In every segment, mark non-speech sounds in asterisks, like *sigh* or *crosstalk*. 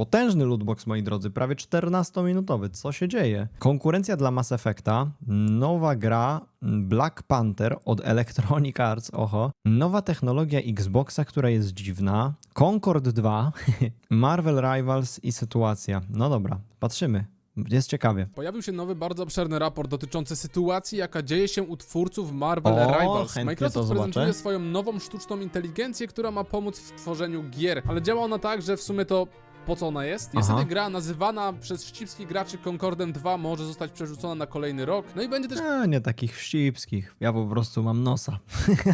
Potężny lootbox, moi drodzy, prawie 14-minutowy. Co się dzieje? Konkurencja dla Mass Effecta, nowa gra Black Panther od Electronic Arts, oho, nowa technologia Xboxa, która jest dziwna, Concord 2, *laughs* Marvel Rivals i sytuacja. No dobra, patrzymy. Jest ciekawie. Pojawił się nowy, bardzo obszerny raport dotyczący sytuacji, jaka dzieje się u twórców Marvel O, Rivals. Microsoft prezentuje swoją nową sztuczną inteligencję, która ma pomóc w tworzeniu gier. Ale działa ona tak, że w sumie to po co ona jest? Niestety Aha. gra nazywana przez wścibskich graczy Concordem 2 może zostać przerzucona na kolejny rok. No i będzie też E, nie takich wścibskich. Ja po prostu mam nosa.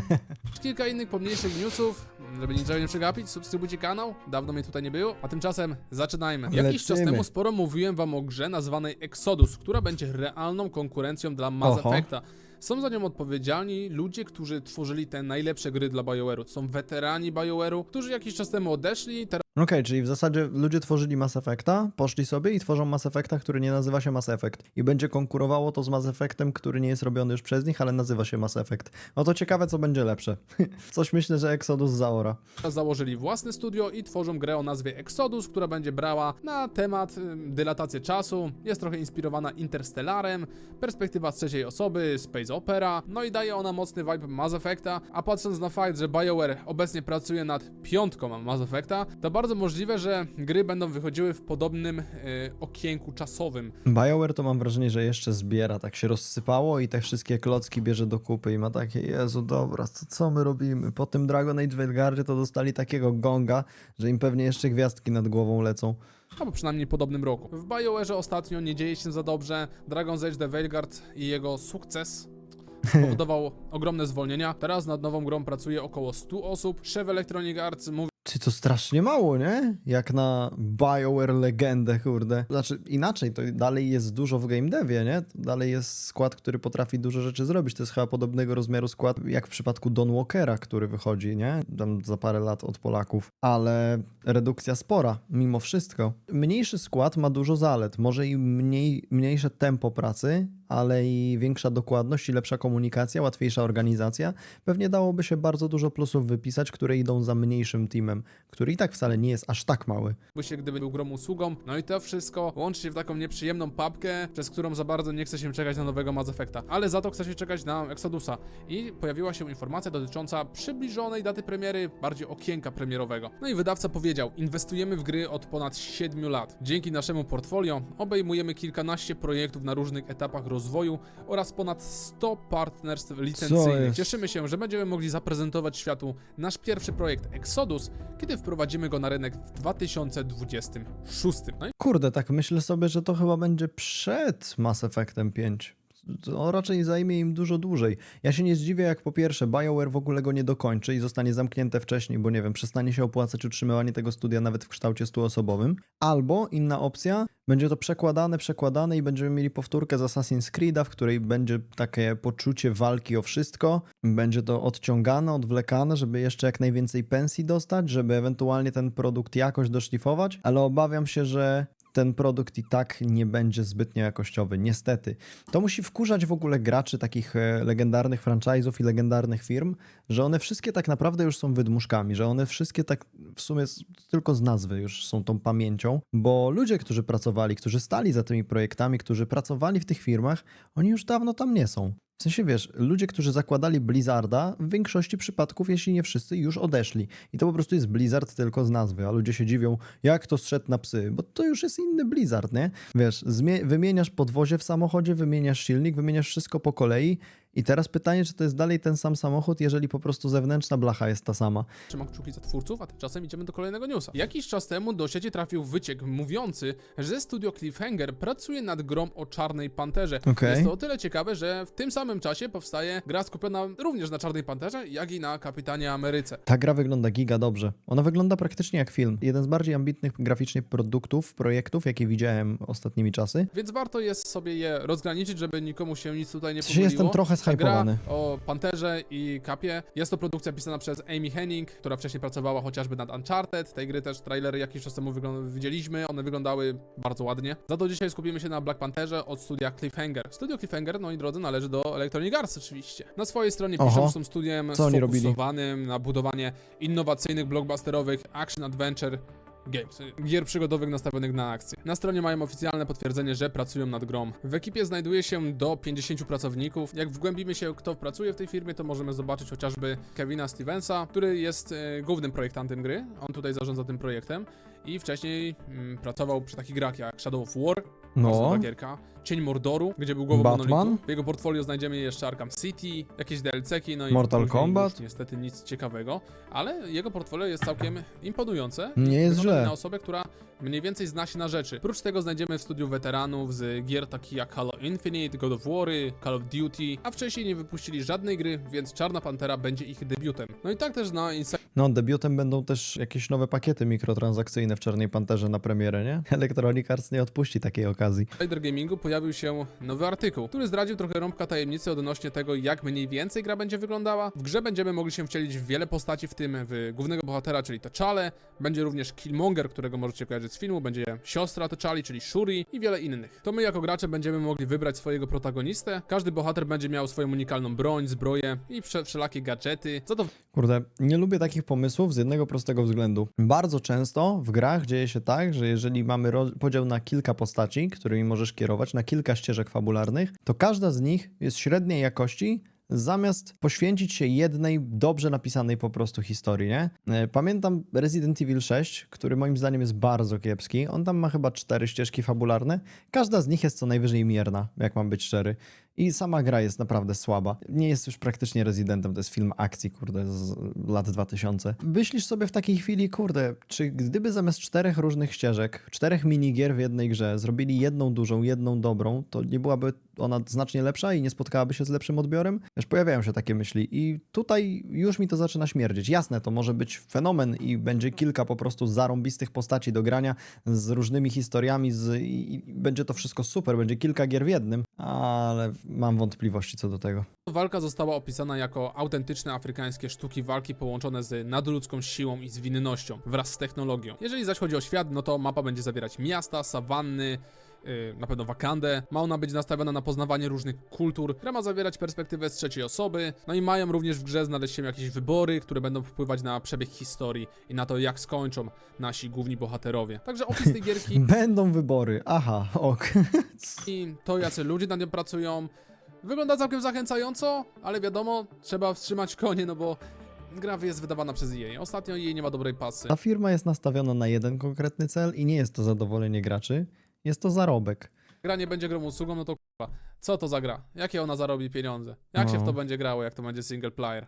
*laughs* kilka innych pomniejszych newsów. Żeby niczego nie przegapić, subskrybujcie kanał. Dawno mnie tutaj nie było. A tymczasem zaczynajmy. Jakiś czas Lecimy. temu sporo mówiłem wam o grze nazwanej Exodus, która będzie realną konkurencją dla Mass Oho. Effecta. Są za nią odpowiedzialni ludzie, którzy tworzyli te najlepsze gry dla BioWare'u. To są weterani BioWare'u, którzy jakiś czas temu odeszli, teraz Okej, czyli w zasadzie ludzie tworzyli Mass Effecta, poszli sobie i tworzą Mass Effecta, który nie nazywa się Mass Effect. I będzie konkurowało to z Mass Effectem, który nie jest robiony już przez nich, ale nazywa się Mass Effect. No to ciekawe, co będzie lepsze. *laughs* Coś myślę, że Exodus zaora. założyli własne studio i tworzą grę o nazwie Exodus, która będzie brała na temat dylatację czasu. Jest trochę inspirowana Interstellarem, perspektywa z trzeciej osoby, space opera, no i daje ona mocny vibe Mass Effecta, a patrząc na fakt, że BioWare obecnie pracuje nad piątką Mass Effecta, to bardzo możliwe, że gry będą wychodziły w podobnym y, okienku czasowym. BioWare to mam wrażenie, że jeszcze zbiera, tak się rozsypało i te wszystkie klocki bierze do kupy i ma takie, Jezu, dobra, co, co my robimy? Po tym Dragon Age Veilguardzie to dostali takiego gonga, że im pewnie jeszcze gwiazdki nad głową lecą. albo przynajmniej podobnym roku. W BioWare ostatnio nie dzieje się za dobrze. Dragon's Age The Veilguard i jego sukces spowodował *laughs* ogromne zwolnienia. Teraz nad nową grą pracuje około 100 osób. Szef Electronic Arts mówi, Ty to strasznie mało, nie? Jak na BioWare legendę, kurde. Znaczy inaczej, to dalej jest dużo w game devie, nie? To dalej jest skład, który potrafi dużo rzeczy zrobić. To jest chyba podobnego rozmiaru skład jak w przypadku Don Walkera, który wychodzi, nie? Tam za parę lat od Polaków. Ale redukcja spora, mimo wszystko. Mniejszy skład ma dużo zalet. Może i mniej, mniejsze tempo pracy, ale i większa dokładność i lepsza komunikacja, łatwiejsza organizacja. Pewnie dałoby się bardzo dużo plusów wypisać, które idą za mniejszym teamem, który i tak wcale nie jest aż tak mały. się, gdyby był grą usługą. No i to wszystko łączy się w taką nieprzyjemną papkę, przez którą za bardzo nie chce się czekać na nowego Mass Effecta. Ale za to chce się czekać na Exodusa. I pojawiła się informacja dotycząca przybliżonej daty premiery, bardziej okienka premierowego. No i wydawca powiedział, inwestujemy w gry od ponad 7 lat. Dzięki naszemu portfolio obejmujemy kilkanaście projektów na różnych etapach rozwoju oraz ponad 100 partnerstw licencyjnych. Cieszymy się, że będziemy mogli zaprezentować światu nasz pierwszy projekt Exodus, kiedy wprowadzimy go na rynek w 2026. No i Kurde, tak myślę sobie, że to chyba będzie przed Mass Effectem 5. To raczej zajmie im dużo dłużej. Ja się nie zdziwię, jak po pierwsze BioWare w ogóle go nie dokończy i zostanie zamknięte wcześniej, bo nie wiem, przestanie się opłacać utrzymywanie tego studia nawet w kształcie stuosobowym. Albo inna opcja, będzie to przekładane, przekładane i będziemy mieli powtórkę z Assassin's Creed'a, w której będzie takie poczucie walki o wszystko. Będzie to odciągane, odwlekane, żeby jeszcze jak najwięcej pensji dostać, żeby ewentualnie ten produkt jakoś doszlifować, ale obawiam się, że ten produkt i tak nie będzie zbytnio jakościowy, niestety. To musi wkurzać w ogóle graczy takich e, legendarnych franchise'ów i legendarnych firm, że one wszystkie tak naprawdę już są wydmuszkami, że one wszystkie tak w sumie tylko z nazwy już są tą pamięcią, bo ludzie, którzy pracowali, którzy stali za tymi projektami, którzy pracowali w tych firmach, oni już dawno tam nie są. W sensie wiesz, ludzie, którzy zakładali Blizzarda, w większości przypadków, jeśli nie wszyscy, już odeszli. I to po prostu jest Blizzard tylko z nazwy, a ludzie się dziwią, jak to zszedł na psy, bo to już jest inny Blizzard, nie? Wiesz, wymieniasz podwozie w samochodzie, wymieniasz silnik, wymieniasz wszystko po kolei i teraz pytanie, czy to jest dalej ten sam samochód, jeżeli po prostu zewnętrzna blacha jest ta sama. trzymam kciuki za twórców, a tymczasem idziemy do kolejnego newsa. Jakiś czas temu do sieci trafił wyciek mówiący, że studio Cliffhanger pracuje nad grą o Czarnej Panterze. Okej. Jest to o tyle ciekawe, że w tym samym czasie powstaje gra skupiona również na Czarnej Panterze, jak i na Kapitanie Ameryce. Ta gra wygląda giga dobrze. Ona wygląda praktycznie jak film. Jeden z bardziej ambitnych graficznie produktów, projektów, jakie widziałem ostatnimi czasy. Więc warto jest sobie je rozgraniczyć, żeby nikomu się nic tutaj nie pomyliło. jestem trochę Gra o Panterze i Kapie. Jest to produkcja pisana przez Amy Henning, która wcześniej pracowała chociażby nad Uncharted. Tej gry też trailery jakiś czas temu wyglą- widzieliśmy. One wyglądały bardzo ładnie. Za to dzisiaj skupimy się na Black Pantherze od studia Cliffhanger. Studio Cliffhanger, moi drodzy, należy do Electronic Arts oczywiście. Na swojej stronie Oho. piszą, że są studiem Co oni robili? sfokusowanym na budowanie innowacyjnych, blockbusterowych action adventure Games, gier przygodowych nastawionych na akcję. Na stronie mają oficjalne potwierdzenie, że pracują nad grą. W ekipie znajduje się do 50 pracowników. Jak wgłębimy się, kto pracuje w tej firmie, to możemy zobaczyć chociażby Kevina Stevensa, który jest e, głównym projektantem gry. On tutaj zarządza tym projektem i wcześniej mm, pracował przy takich grach jak Shadow of War, No, nowa gierka, Cień Mordoru, gdzie był głową Batman? monolitu. W jego portfolio znajdziemy jeszcze Arkham City, jakieś DLC-ki, no i Mortal Kombat? Niestety nic ciekawego, ale jego portfolio jest całkiem imponujące. Nie jest źle. na osobę, która mniej więcej zna się na rzeczy. Prócz tego znajdziemy w studiu weteranów z gier takich jak Halo Infinite, God of War, Call of Duty, a wcześniej nie wypuścili żadnej gry, więc Czarna Pantera będzie ich debiutem. No i tak też na Inside no debiutem będą też jakieś nowe pakiety mikrotransakcyjne w Czarnej Panterze na premierę, nie? Electronic Arts nie odpuści takiej okazji. Insider Gamingu pojawił się nowy artykuł, który zdradził trochę rąbka tajemnicy odnośnie tego, jak mniej więcej gra będzie wyglądała. W grze będziemy mogli się wcielić w wiele postaci, w tym w głównego bohatera, czyli T'Challę. Będzie również Killmonger, którego możecie kojarzyć z filmu, będzie siostra T'Challi, czyli Shuri i wiele innych. To my jako gracze będziemy mogli wybrać swojego protagonistę. Każdy bohater będzie miał swoją unikalną broń, zbroję i wszelakie gadżety. Za to Kurde, nie lubię takich pomysłów z jednego prostego względu. Bardzo często w grach dzieje się tak, że jeżeli mamy podział na kilka postaci, którymi możesz kierować, na kilka ścieżek fabularnych, to każda z nich jest średniej jakości, zamiast poświęcić się jednej dobrze napisanej po prostu historii, nie? E, Pamiętam Resident Evil 6, który moim zdaniem jest bardzo kiepski. On tam ma chyba cztery ścieżki fabularne. Każda z nich jest co najwyżej mierna, jak mam być szczery. I sama gra jest naprawdę słaba. Nie jest już praktycznie Residentem, to jest film akcji, kurde, z lat 2000. Myślisz sobie w takiej chwili, kurde, czy gdyby zamiast czterech różnych ścieżek, czterech minigier w jednej grze zrobili jedną dużą, jedną dobrą, to nie byłaby ona znacznie lepsza i nie spotkałaby się z lepszym odbiorem? Wiesz, pojawiają się takie myśli i tutaj już mi to zaczyna śmierdzieć. Jasne, to może być fenomen i będzie kilka po prostu zarąbistych postaci do grania z różnymi historiami z, i będzie to wszystko super, będzie kilka gier w jednym, ale mam wątpliwości co do tego. Walka została opisana jako autentyczne afrykańskie sztuki walki połączone z nadludzką siłą i zwinnością wraz z technologią. Jeżeli zaś chodzi o świat, no to mapa będzie zawierać miasta, sawanny, na pewno Wakandę. Ma ona być nastawiona na poznawanie różnych kultur, która ma zawierać perspektywę z trzeciej osoby. No i mają również w grze znaleźć się jakieś wybory, które będą wpływać na przebieg historii i na to, jak skończą nasi główni bohaterowie. Także opis tej gierki *laughs* Będą wybory, aha, ok. *laughs* i to, jacy ludzie nad nią pracują, wygląda całkiem zachęcająco, ale wiadomo, trzeba wstrzymać konie, no bo gra jest wydawana przez EA. Ostatnio jej nie ma dobrej pasy. Ta firma jest nastawiona na jeden konkretny cel i nie jest to zadowolenie graczy, jest to zarobek. Gra nie będzie grą usługą, no to kurwa, co to za gra? Jakie ona zarobi pieniądze? Jak się w No. to będzie grało, jak to będzie single player?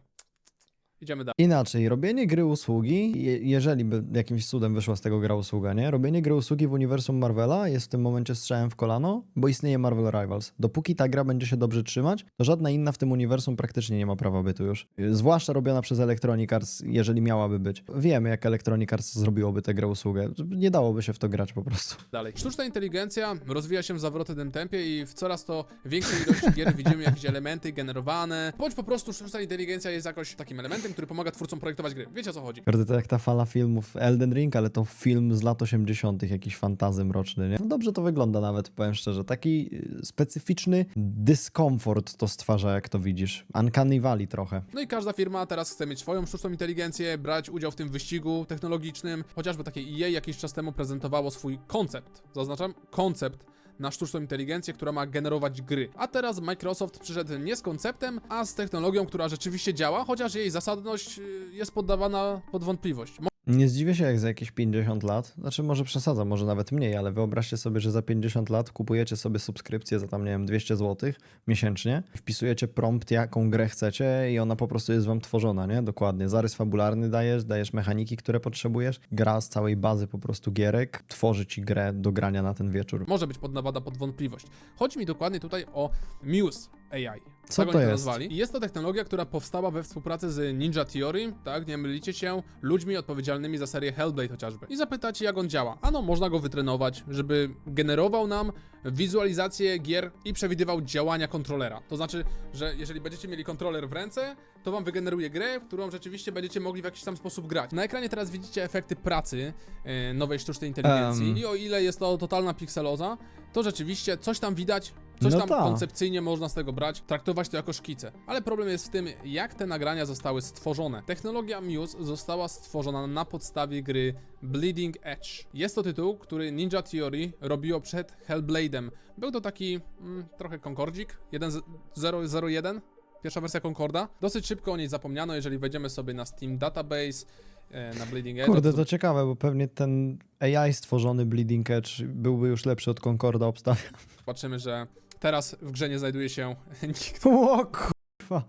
Idziemy dalej. Inaczej, robienie gry usługi, je, jeżeli by jakimś cudem wyszła z tego gra usługa, nie? Robienie gry usługi w uniwersum Marvela jest w tym momencie strzałem w kolano, bo istnieje Marvel Rivals. Dopóki ta gra będzie się dobrze trzymać, to żadna inna w tym uniwersum praktycznie nie ma prawa bytu już. Zwłaszcza robiona przez Electronic Arts, jeżeli miałaby być. Wiemy, jak Electronic Arts zrobiłoby tę grę usługę. Nie dałoby się w to grać po prostu. dalej. Sztuczna inteligencja rozwija się w zawrotnym tempie i w coraz to większej ilości gier widzimy jakieś elementy generowane, bądź po prostu sztuczna inteligencja jest jakoś takim elementem, który pomaga twórcom projektować gry. Wiecie o co chodzi? Kurde, to jak ta fala filmów Elden Ring, ale to film z lat 80., jakiś fantazy mroczny, nie? No dobrze to wygląda nawet, powiem szczerze. Taki y, specyficzny dyskomfort to stwarza, jak to widzisz. Uncanny Valley trochę. No i każda firma teraz chce mieć swoją sztuczną inteligencję, brać udział w tym wyścigu technologicznym. Chociażby takie EA jakiś czas temu prezentowało swój koncept. Zaznaczam, koncept na sztuczną inteligencję, która ma generować gry. A teraz Microsoft przyszedł nie z konceptem, a z technologią, która rzeczywiście działa, chociaż jej zasadność y, jest poddawana pod wątpliwość. Nie zdziwię się, jak za jakieś 50 lat, znaczy może przesadzam, może nawet mniej, ale wyobraźcie sobie, że za 50 lat kupujecie sobie subskrypcję za tam, nie wiem, 200 zł miesięcznie, wpisujecie prompt, jaką grę chcecie i ona po prostu jest wam tworzona, nie? Dokładnie. Zarys fabularny dajesz, dajesz mechaniki, które potrzebujesz, gra z całej bazy po prostu gierek, tworzy ci grę do grania na ten wieczór. może być poddawana pod wątpliwość. Chodzi mi dokładnie tutaj o Muse AI. Co tak to jest? Nazwali. I jest to technologia, która powstała we współpracy z Ninja Theory, tak, nie mylicie się, ludźmi odpowiedzialnymi za serię Hellblade chociażby. I zapytacie, jak on działa. Ano, można go wytrenować, żeby generował nam wizualizację gier i przewidywał działania kontrolera. To znaczy, że jeżeli będziecie mieli kontroler w ręce, to wam wygeneruje grę, w którą rzeczywiście będziecie mogli w jakiś tam sposób grać. Na ekranie teraz widzicie efekty pracy e, nowej sztucznej inteligencji Em. i o ile jest to totalna pikseloza, to rzeczywiście coś tam widać, Coś No tam tak. koncepcyjnie można z tego brać, traktować to jako szkice. Ale problem jest w tym, jak te nagrania zostały stworzone. Technologia Muse została stworzona na podstawie gry Bleeding Edge. Jest to tytuł, który Ninja Theory robiło przed Hellblade'em. Był to taki mm, trochę Concordzik 1.0.1, pierwsza wersja Concorda. Dosyć szybko o niej zapomniano, jeżeli wejdziemy sobie na Steam Database, e, na Bleeding Edge. Kurde, to ciekawe, bo pewnie ten AI stworzony Bleeding Edge byłby już lepszy od Concorda obstawia. zobaczymy, że teraz w grze nie znajduje się *laughs* nikt. O kurwa.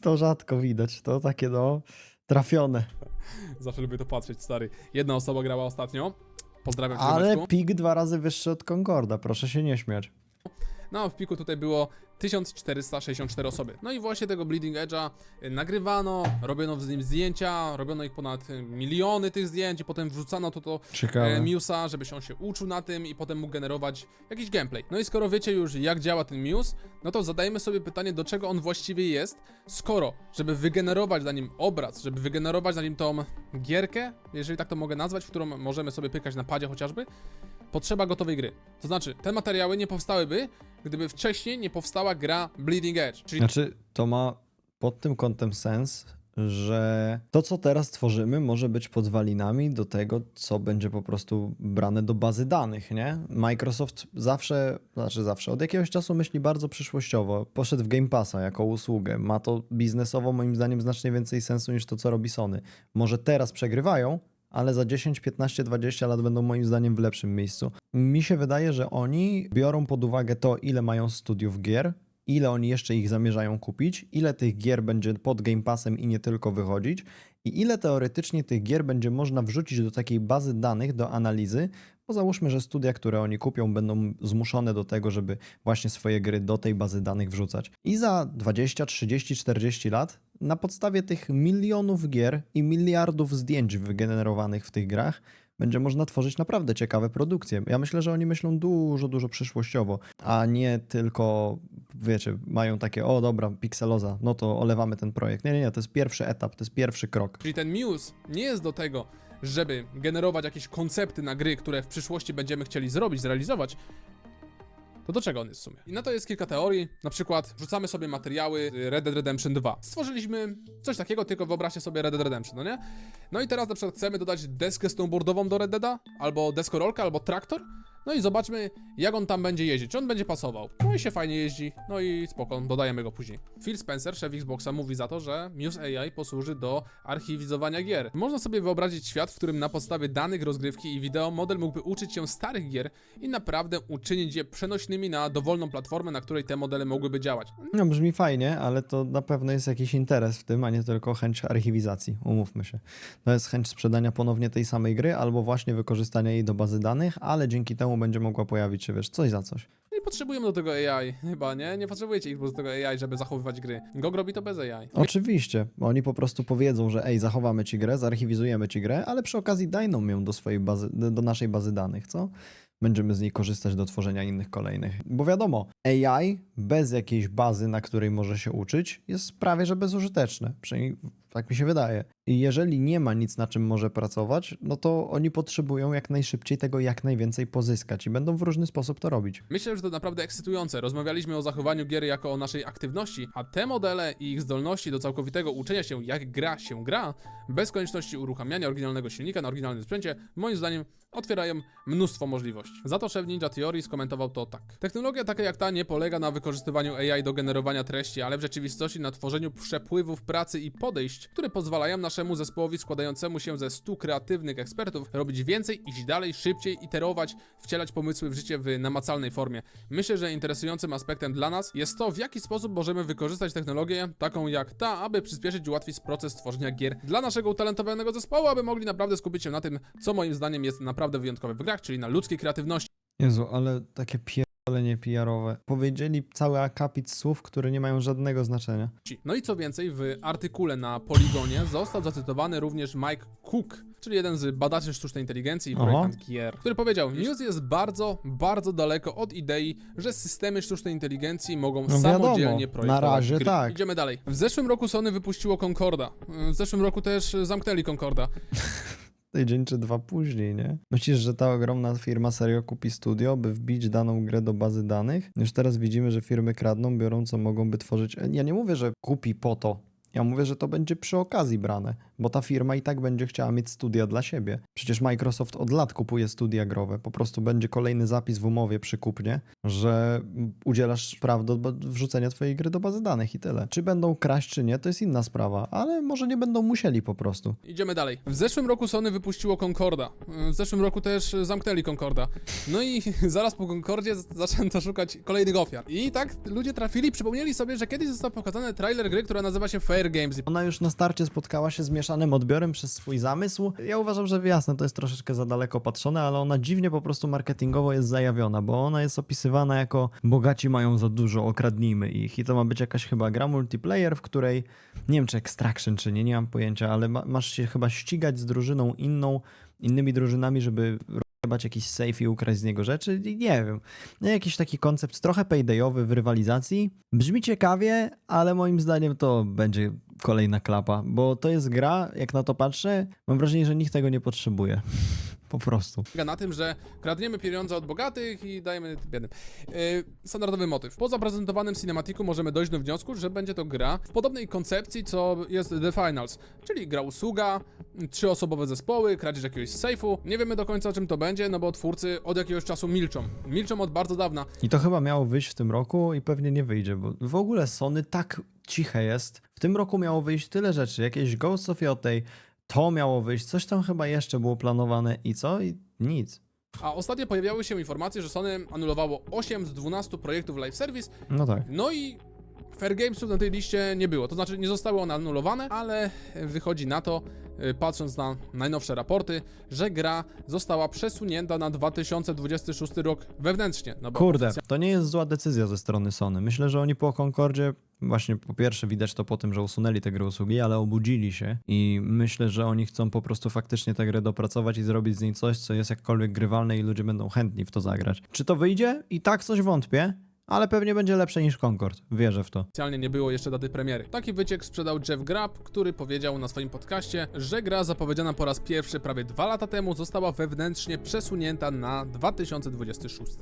To rzadko widać, to takie no trafione. Zawsze lubię to patrzeć, stary. Jedna osoba grała ostatnio. Pozdrawiam cię, Ale pik dwa razy wyższy od Concorda, proszę się nie śmiać. No, w piku tutaj było 1464 osoby. No i właśnie tego Bleeding Edge'a y, nagrywano, robiono z nim zdjęcia, robiono ich ponad y, miliony tych zdjęć i potem wrzucano to do Ciekawe. e, Muse'a, żeby się on się uczył na tym i potem mógł generować jakiś gameplay. No i skoro wiecie już jak działa ten Muse, no to zadajmy sobie pytanie, do czego on właściwie jest, skoro, żeby wygenerować na nim obraz, żeby wygenerować na nim tą gierkę, jeżeli tak to mogę nazwać, w którą możemy sobie pykać na padzie chociażby, potrzeba gotowej gry. To znaczy, te materiały nie powstałyby, gdyby wcześniej nie powstała gra Bleeding Edge, czyli Znaczy, to ma pod tym kątem sens, że to, co teraz tworzymy, może być podwalinami do tego, co będzie po prostu brane do bazy danych, nie? Microsoft zawsze, znaczy zawsze, od jakiegoś czasu myśli bardzo przyszłościowo. Poszedł w Game Passa jako usługę. Ma to biznesowo, moim zdaniem, znacznie więcej sensu niż to, co robi Sony. Może teraz przegrywają, ale za 10, 15, 20 lat będą moim zdaniem w lepszym miejscu. Mi się wydaje, że oni biorą pod uwagę to, ile mają studiów gier, ile oni jeszcze ich zamierzają kupić, ile tych gier będzie pod Game Passem i nie tylko wychodzić i ile teoretycznie tych gier będzie można wrzucić do takiej bazy danych do analizy, bo załóżmy, że studia, które oni kupią, będą zmuszone do tego, żeby właśnie swoje gry do tej bazy danych wrzucać. I za 20, 30, 40 lat na podstawie tych milionów gier i miliardów zdjęć wygenerowanych w tych grach będzie można tworzyć naprawdę ciekawe produkcje. Ja myślę, że oni myślą dużo, dużo przyszłościowo, a nie tylko, wiecie, mają takie, o dobra, pikseloza, no to olewamy ten projekt. Nie, nie, nie, to jest pierwszy etap, to jest pierwszy krok. Czyli ten Muse nie jest do tego, żeby generować jakieś koncepty na gry, które w przyszłości będziemy chcieli zrobić, zrealizować. To do czego on jest w sumie? I na to jest kilka teorii. Na przykład wrzucamy sobie materiały Red Dead Redemption 2. Stworzyliśmy coś takiego, tylko wyobraźcie sobie Red Dead Redemption, no nie? No i teraz na przykład chcemy dodać deskę snowboardową do Red Deada, albo deskorolkę, albo traktor. No i zobaczmy, jak on tam będzie jeździć, czy on będzie pasował. No i się fajnie jeździ, no i spoko, dodajemy go później. Phil Spencer, szef Xboxa, mówi za to, że Muse AI posłuży do archiwizowania gier. Można sobie wyobrazić świat, w którym na podstawie danych rozgrywki i wideo model mógłby uczyć się starych gier i naprawdę uczynić je przenośnymi na dowolną platformę, na której te modele mogłyby działać. No brzmi fajnie, ale to na pewno jest jakiś interes w tym, a nie tylko chęć archiwizacji, umówmy się. To jest chęć sprzedania ponownie tej samej gry, albo właśnie wykorzystania jej do bazy danych, ale dzięki temu będzie mogła pojawić się, wiesz, coś za coś. Nie potrzebujemy do tego AI, chyba, nie? Nie potrzebujecie ich do tego AI, żeby zachowywać gry. GOG robi to bez AI. Oczywiście, oni po prostu powiedzą, że ej, zachowamy ci grę, zarchiwizujemy ci grę, ale przy okazji daj nam ją do swojej bazy, do naszej bazy danych, co? Będziemy z niej korzystać do tworzenia innych kolejnych. Bo wiadomo, AI bez jakiejś bazy, na której może się uczyć, jest prawie że bezużyteczne. Przynajmniej tak mi się wydaje. Jeżeli nie ma nic, na czym może pracować, no to oni potrzebują jak najszybciej tego jak najwięcej pozyskać i będą w różny sposób to robić. Myślę, że to naprawdę ekscytujące. Rozmawialiśmy o zachowaniu gier jako o naszej aktywności, a te modele i ich zdolności do całkowitego uczenia się, jak gra się gra, bez konieczności uruchamiania oryginalnego silnika na oryginalnym sprzęcie, moim zdaniem otwierają mnóstwo możliwości. Za to szef Ninja Theory skomentował to tak. Technologia taka jak ta nie polega na wykorzystywaniu AI do generowania treści, ale w rzeczywistości na tworzeniu przepływów pracy i podejść, które pozwalają naszemu zespołowi składającemu się ze 100 kreatywnych ekspertów robić więcej, iść dalej, szybciej, iterować, wcielać pomysły w życie w namacalnej formie. Myślę, że interesującym aspektem dla nas jest to, w jaki sposób możemy wykorzystać technologię taką jak ta, aby przyspieszyć i ułatwić proces tworzenia gier dla naszego utalentowanego zespołu, aby mogli naprawdę skupić się na tym, co moim zdaniem jest naprawdę wyjątkowe w grach, czyli na ludzkiej kreatywności. Jezu, ale takie pierdolenie PR-owe. Powiedzieli cały akapit słów, które nie mają żadnego znaczenia. No i co więcej, w artykule na Poligonie został zacytowany również Mike Cook, czyli jeden z badaczy sztucznej inteligencji i Aha. projektant gier, który powiedział, News jest bardzo, bardzo daleko od idei, że systemy sztucznej inteligencji mogą No wiadomo, samodzielnie na projektować razie gry. tak. Idziemy dalej. W zeszłym roku Sony wypuściło Concorda. W zeszłym roku też zamknęli Concorda. *laughs* tydzień czy dwa później, nie? Myślisz, że ta ogromna firma serio kupi studio, by wbić daną grę do bazy danych? Już teraz widzimy, że firmy kradną, biorą co mogą, by tworzyć. Ja nie mówię, że kupi po to. Ja mówię, że to będzie przy okazji brane, bo ta firma i tak będzie chciała mieć studia dla siebie. Przecież Microsoft od lat kupuje studia growe. Po prostu będzie kolejny zapis w umowie przy kupnie, że udzielasz praw do wrzucenia twojej gry do bazy danych i tyle. Czy będą kraść, czy nie, to jest inna sprawa, ale może nie będą musieli po prostu. Idziemy dalej. W zeszłym roku Sony wypuściło Concorda. W zeszłym roku też zamknęli Concorda. No i *laughs* zaraz po Concordzie zaczęto szukać kolejnych ofiar. I tak ludzie trafili, przypomnieli sobie, że kiedyś został pokazany trailer gry, która nazywa się Games. Ona już na starcie spotkała się z mieszanym odbiorem przez swój zamysł. Ja uważam, że jasne, to jest troszeczkę za daleko patrzone, ale ona dziwnie po prostu marketingowo jest zajawiona, bo ona jest opisywana jako bogaci mają za dużo, okradnijmy ich. I to ma być jakaś chyba gra multiplayer, w której nie wiem czy Extraction czy nie, nie mam pojęcia, ale ma, masz się chyba ścigać z drużyną inną, innymi drużynami, żeby rozjebać jakiś safe i ukraść z niego rzeczy. Nie wiem. Jakiś taki koncept trochę paydayowy w rywalizacji. Brzmi ciekawie, ale moim zdaniem to będzie kolejna klapa, bo to jest gra, jak na to patrzę, mam wrażenie, że nikt tego nie potrzebuje. Po prostu. polega na tym, że kradniemy pieniądze od bogatych i dajemy biednym. Yy, standardowy motyw. Po zaprezentowanym cinematiku możemy dojść do wniosku, że będzie to gra w podobnej koncepcji, co jest The Finals, czyli gra usługa, trzyosobowe zespoły, kradzież jakiegoś sejfu. Nie wiemy do końca o czym to będzie, no bo twórcy od jakiegoś czasu milczą. Milczą od bardzo dawna. I to chyba miało wyjść w tym roku i pewnie nie wyjdzie, bo w ogóle Sony tak ciche jest. W tym roku miało wyjść tyle rzeczy, jakieś Ghost of Yotei, to miało wyjść, coś tam chyba jeszcze było planowane i co? I nic. A ostatnio pojawiały się informacje, że Sony anulowało 8 z 12 projektów live service, No tak. no i Fair Gamesów na tej liście nie było. To znaczy nie zostały one anulowane, ale wychodzi na to, y, patrząc na najnowsze raporty, że gra została przesunięta na 2026 rok wewnętrznie. No Kurde, to nie jest zła decyzja ze strony Sony. Myślę, że oni po Concordzie, właśnie po pierwsze widać to po tym, że usunęli te gry usługi, ale obudzili się i myślę, że oni chcą po prostu faktycznie tę grę dopracować i zrobić z niej coś, co jest jakkolwiek grywalne i ludzie będą chętni w to zagrać. Czy to wyjdzie? I tak coś wątpię, ale pewnie będzie lepsze niż Concord. Wierzę w to. Oficjalnie nie było jeszcze daty premiery. Taki wyciek sprzedał Jeff Grapp, który powiedział na swoim podcaście, że gra zapowiedziana po raz pierwszy prawie dwa lata temu została wewnętrznie przesunięta na 2026.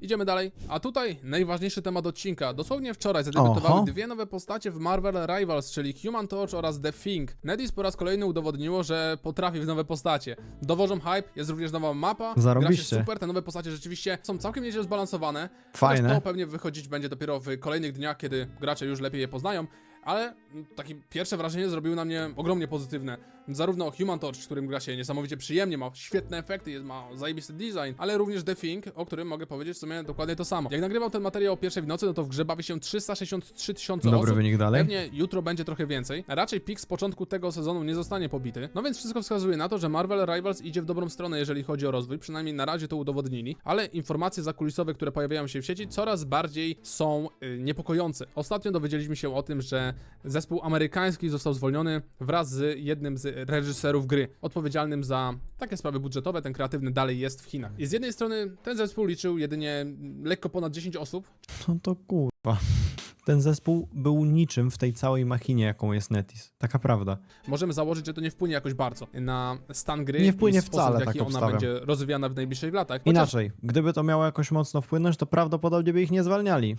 Idziemy dalej. A tutaj najważniejszy temat odcinka. Dosłownie wczoraj zadebiutowały Oho. dwie nowe postacie w Marvel Rivals, czyli Human Torch oraz The Thing. NetEase po raz kolejny udowodniło, że potrafi w nowe postacie. Dowożą hype, jest również nowa mapa. Gra się Zarobiście. super, te nowe postacie rzeczywiście są całkiem nieźle zbalansowane. Fajne. Chociaż to pewnie wychodzić będzie dopiero w kolejnych dniach, kiedy gracze już lepiej je poznają. Ale takie pierwsze wrażenie zrobiło na mnie ogromnie pozytywne. Zarówno Human Torch, w którym gra się niesamowicie przyjemnie, ma świetne efekty, jest, ma zajebisty design, ale również The Thing, o którym mogę powiedzieć w sumie dokładnie to samo. Jak nagrywał ten materiał o pierwszej w nocy, no to w grze bawi się 363 tysiące Dobry osób. wynik dalej. Pewnie jutro będzie trochę więcej. Raczej pik z początku tego sezonu nie zostanie pobity. No więc wszystko wskazuje na to, że Marvel Rivals idzie w dobrą stronę, jeżeli chodzi o rozwój. Przynajmniej na razie to udowodnili. Ale informacje zakulisowe, które pojawiają się w sieci, coraz bardziej są y, niepokojące. Ostatnio dowiedzieliśmy się o tym, że zespół amerykański został zwolniony wraz z jednym z reżyserów gry, odpowiedzialnym za takie sprawy budżetowe. Ten kreatywny dalej jest w Chinach. I z jednej strony ten zespół liczył jedynie lekko ponad 10 osób, No to kurwa. Ten zespół był niczym w tej całej machinie, jaką jest Netis. Taka prawda. możemy założyć, że to nie wpłynie jakoś bardzo na stan gry Nie wpłynie i sposób, wcale, w jaki tak ona obstawiam. będzie rozwijana w najbliższych latach. Chociaż Inaczej, gdyby to miało jakoś mocno wpłynąć, to prawdopodobnie by ich nie zwalniali.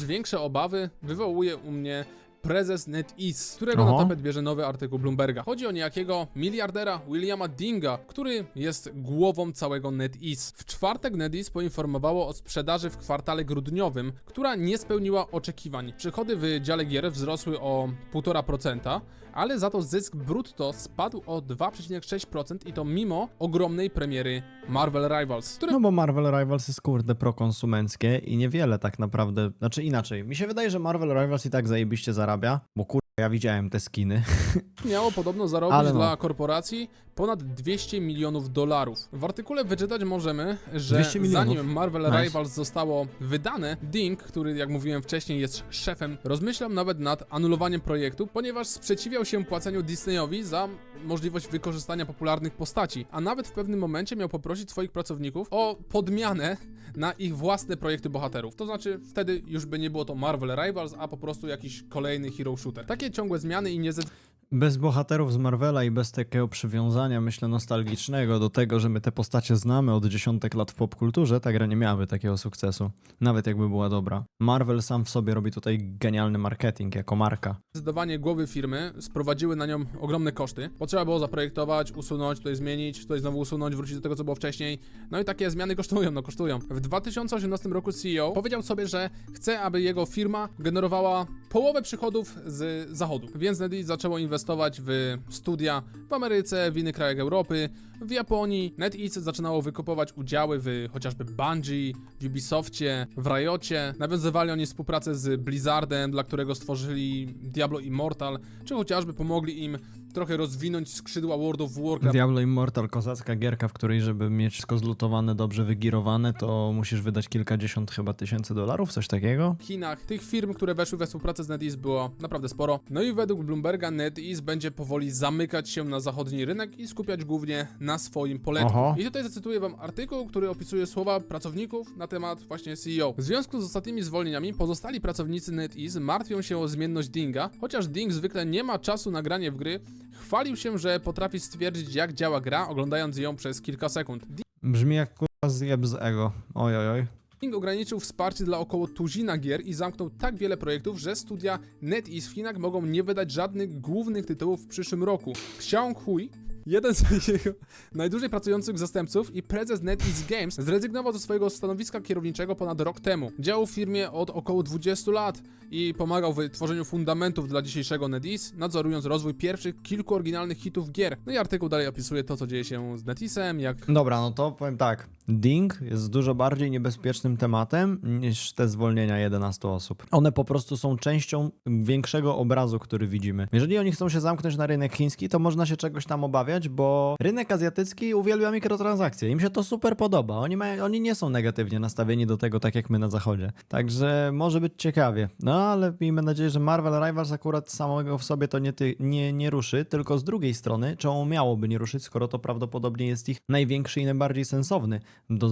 większe obawy wywołuje u mnie prezes NetEase, którego Oho. na tapet bierze nowy artykuł Bloomberga. Chodzi o niejakiego miliardera Williama Dinga, który jest głową całego NetEase. W czwartek NetEase poinformowało o sprzedaży w kwartale grudniowym, która nie spełniła oczekiwań. Przychody w dziale gier wzrosły o 1,5%, ale za to zysk brutto spadł o 2,6% i to mimo ogromnej premiery Marvel Rivals, które No bo Marvel Rivals jest kurde prokonsumenckie i niewiele tak naprawdę, znaczy inaczej. Mi się wydaje, że Marvel Rivals i tak zajebiście zarabia, bo kurde ja widziałem te skiny. *laughs* miało podobno zarobić Ale no. dla korporacji ponad 200 milionów dolarów. W artykule wyczytać możemy, że 200 milionów. zanim Marvel Nice. Rivals zostało wydane, Ding, który jak mówiłem wcześniej jest szefem, rozmyślał nawet nad anulowaniem projektu, ponieważ sprzeciwiał się płaceniu Disneyowi za możliwość wykorzystania popularnych postaci, a nawet w pewnym momencie miał poprosić swoich pracowników o podmianę na ich własne projekty bohaterów. To znaczy wtedy już by nie było to Marvel Rivals, a po prostu jakiś kolejny hero shooter. Takie ciągłe zmiany i niezdecydowanie Bez bohaterów z Marvela i bez takiego przywiązania, myślę, nostalgicznego do tego, że my te postacie znamy od dziesiątek lat w popkulturze, ta gra nie miałaby takiego sukcesu. Nawet jakby była dobra. Marvel sam w sobie robi tutaj genialny marketing jako marka. zdecydowanie głowy firmy sprowadziły na nią ogromne koszty, bo trzeba było zaprojektować, usunąć, tutaj zmienić, tutaj znowu usunąć, wrócić do tego, co było wcześniej. No i takie zmiany kosztują, no kosztują. W 2018 roku CEO powiedział sobie, że chce, aby jego firma generowała połowę przychodów z zachodu, więc NetEase zaczęło inwestować w studia w Ameryce, w innych krajach Europy, w Japonii. NetEase zaczynało wykupować udziały w chociażby Bungie, w Ubisoftie, w Riocie. Nawiązywali oni współpracę z Blizzardem, dla którego stworzyli Diablo Immortal, czy chociażby pomogli im trochę rozwinąć skrzydła World of Warcraft. Diablo Immortal, kozacka gierka, w której żeby mieć wszystko zlutowane, dobrze wygirowane, to musisz wydać kilkadziesiąt chyba tysięcy dolarów, coś takiego. W Chinach tych firm, które weszły we współpracę z NetEase było naprawdę sporo. No i według Bloomberga NetEase będzie powoli zamykać się na zachodni rynek i skupiać głównie na swoim poletku. Oho. I tutaj zacytuję wam artykuł, który opisuje słowa pracowników na temat właśnie CEO. W związku z ostatnimi zwolnieniami pozostali pracownicy NetEase martwią się o zmienność Dinga, chociaż Ding zwykle nie ma czasu na granie w gry, chwalił się, że potrafi stwierdzić jak działa gra, oglądając ją przez kilka sekund. Brzmi jak kurwa zjeb z ego. Oj, oj, oj. King ograniczył wsparcie dla około tuzina gier i zamknął tak wiele projektów, że studia NetEase w Chinach mogą nie wydać żadnych głównych tytułów w przyszłym roku. Xiang Hui, jeden z jego najdłużej pracujących zastępców i prezes NetEase Games, zrezygnował ze swojego stanowiska kierowniczego ponad rok temu. Działał w firmie od około 20 lat i pomagał w tworzeniu fundamentów dla dzisiejszego NetEase, nadzorując rozwój pierwszych kilku oryginalnych hitów gier. No i artykuł dalej opisuje to, co dzieje się z NetEase'em, jak Dobra, no to powiem tak. Ding jest dużo bardziej niebezpiecznym tematem niż te zwolnienia 11 osób. One po prostu są częścią większego obrazu, który widzimy. Jeżeli oni chcą się zamknąć na rynek chiński, to można się czegoś tam obawiać, bo rynek azjatycki uwielbia mikrotransakcje. Im się to super podoba. Oni, mają, oni nie są negatywnie nastawieni do tego, tak jak my na zachodzie. Także może być ciekawie. No ale miejmy nadzieję, że Marvel Rivals akurat samego w sobie to nie, ty, nie, nie ruszy, tylko z drugiej strony, czemu miałoby nie ruszyć, skoro to prawdopodobnie jest ich największy i najbardziej sensowny do e,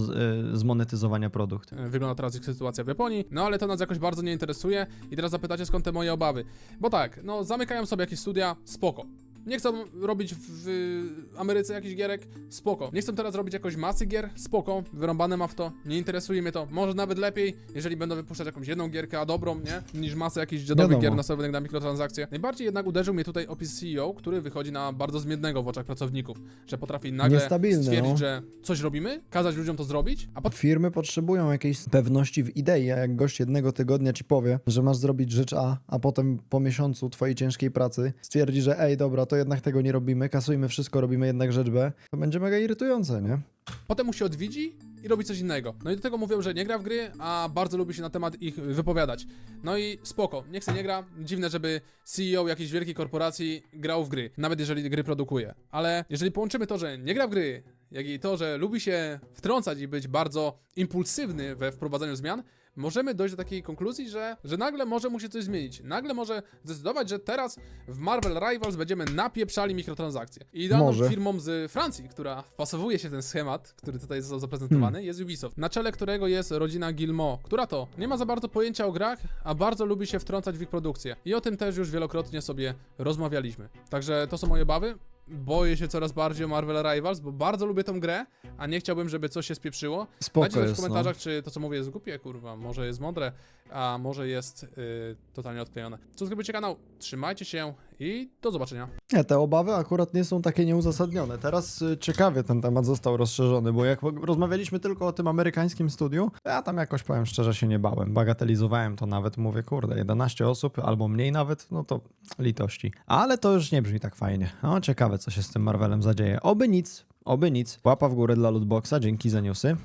zmonetyzowania produkt. E, wygląda teraz ich sytuacja w Japonii, no ale to nas jakoś bardzo nie interesuje i teraz zapytacie skąd te moje obawy. Bo tak, no zamykają sobie jakieś studia, spoko. Nie chcą robić w Ameryce jakichś gierek, spoko. Nie chcą teraz robić jakoś masy gier, spoko. Wyrąbane ma w to, nie interesuje mnie to. Może nawet lepiej, jeżeli będą wypuszczać jakąś jedną gierkę, a dobrą, nie? Niż masę jakichś dziadowych Wiadomo. gier nastawionych na mikrotransakcje. Najbardziej jednak uderzył mnie tutaj opis CEO, który wychodzi na bardzo zmiennego w oczach pracowników, że potrafi nagle Niestabilny, stwierdzić, no. że coś robimy, kazać ludziom to zrobić, a potem Firmy potrzebują jakiejś pewności w idei, a jak gość jednego tygodnia ci powie, że masz zrobić rzecz A, a potem po miesiącu twojej ciężkiej pracy stwierdzi, że ej, dobra, to jednak tego nie robimy, kasujmy wszystko, robimy jednak rzecz B, to będzie mega irytujące, nie? Potem mu się odwiedzi i robi coś innego. No i do tego mówią, że nie gra w gry, a bardzo lubi się na temat ich wypowiadać. No i spoko, nie chce, nie gra. Dziwne, żeby CEO jakiejś wielkiej korporacji grał w gry, nawet jeżeli gry produkuje. Ale jeżeli połączymy to, że nie gra w gry, jak i to, że lubi się wtrącać i być bardzo impulsywny we wprowadzaniu zmian, możemy dojść do takiej konkluzji, że, że nagle może mu się coś zmienić. Nagle może zdecydować, że teraz w Marvel Rivals będziemy napieprzali mikrotransakcje. I idealną Może. firmą z Francji, która wpasowuje się w ten schemat, który tutaj został zaprezentowany, jest Ubisoft. Na czele którego jest rodzina Gilmo, która to nie ma za bardzo pojęcia o grach, a bardzo lubi się wtrącać w ich produkcję. I o tym też już wielokrotnie sobie rozmawialiśmy. Także to są moje obawy. Boję się coraz bardziej o Marvel Rivals, bo bardzo lubię tą grę, a nie chciałbym, żeby coś się spieprzyło. Spoko Dajcie znać w jest, no. komentarzach, czy to co mówię jest głupie, kurwa, może jest mądre, a może jest yy, totalnie odklejone. Subskrybujcie kanał, trzymajcie się i do zobaczenia. Nie, te obawy akurat nie są takie nieuzasadnione. Teraz y, ciekawie ten temat został rozszerzony, bo jak rozmawialiśmy tylko o tym amerykańskim studiu, ja tam jakoś, powiem szczerze, się nie bałem. Bagatelizowałem to nawet, mówię, kurde, 11 osób albo mniej nawet, no to litości. Ale to już nie brzmi tak fajnie. No, ciekawe, co się z tym Marvelem zadzieje. Oby nic, oby nic. Łapa w górę dla Lootboxa, dzięki za newsy.